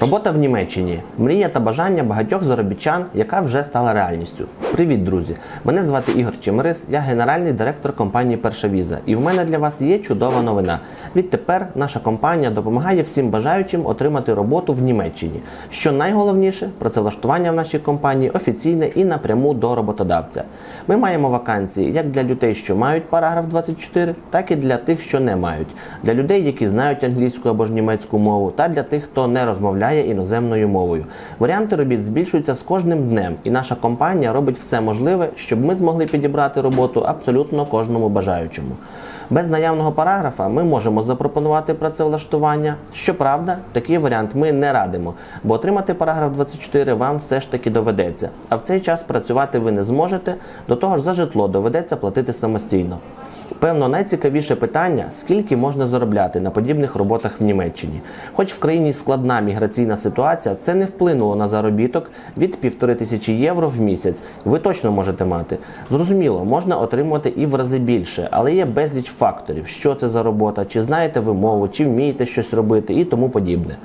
Робота в Німеччині мрія та бажання багатьох заробітчан, яка вже стала реальністю. Привіт, друзі! Мене звати Ігор Чемерис, я генеральний директор компанії Перша Віза. І в мене для вас є чудова новина. Відтепер наша компанія допомагає всім бажаючим отримати роботу в Німеччині. Що найголовніше, працевлаштування в нашій компанії офіційне і напряму до роботодавця. Ми маємо вакансії як для людей, що мають параграф 24, так і для тих, що не мають, для людей, які знають англійську або ж німецьку мову, та для тих, хто не розмовляє іноземною мовою. Варіанти робіт збільшуються з кожним днем, і наша компанія робить все можливе, щоб ми змогли підібрати роботу абсолютно кожному бажаючому. Без наявного параграфа ми можемо запропонувати працевлаштування. Щоправда, такий варіант ми не радимо, бо отримати параграф 24 вам все ж таки доведеться. А в цей час працювати ви не зможете, до того ж за житло доведеться платити самостійно. Певно, найцікавіше питання, скільки можна заробляти на подібних роботах в Німеччині. Хоч в країні складна міграційна ситуація, це не вплинуло на заробіток від півтори тисячі євро в місяць. Ви точно можете мати. Зрозуміло, можна отримувати і в рази більше, але є безліч факторів, що це за робота, чи знаєте ви мову, чи вмієте щось робити і тому подібне.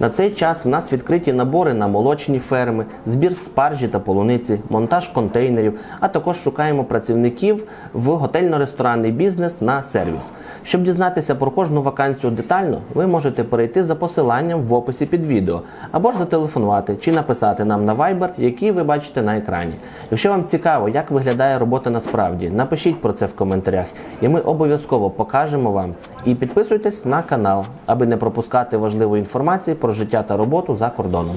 На цей час в нас відкриті набори на молочні ферми, збір спаржі та полуниці, монтаж контейнерів, а також шукаємо працівників в готельно-ресторанний бізнес на сервіс. Щоб дізнатися про кожну вакансію детально, ви можете перейти за посиланням в описі під відео, або ж зателефонувати чи написати нам на Viber, який ви бачите на екрані. Якщо вам цікаво, як виглядає робота насправді, напишіть про це в коментарях, і ми обов'язково покажемо вам. І підписуйтесь на канал, аби не пропускати важливої інформації про життя та роботу за кордоном.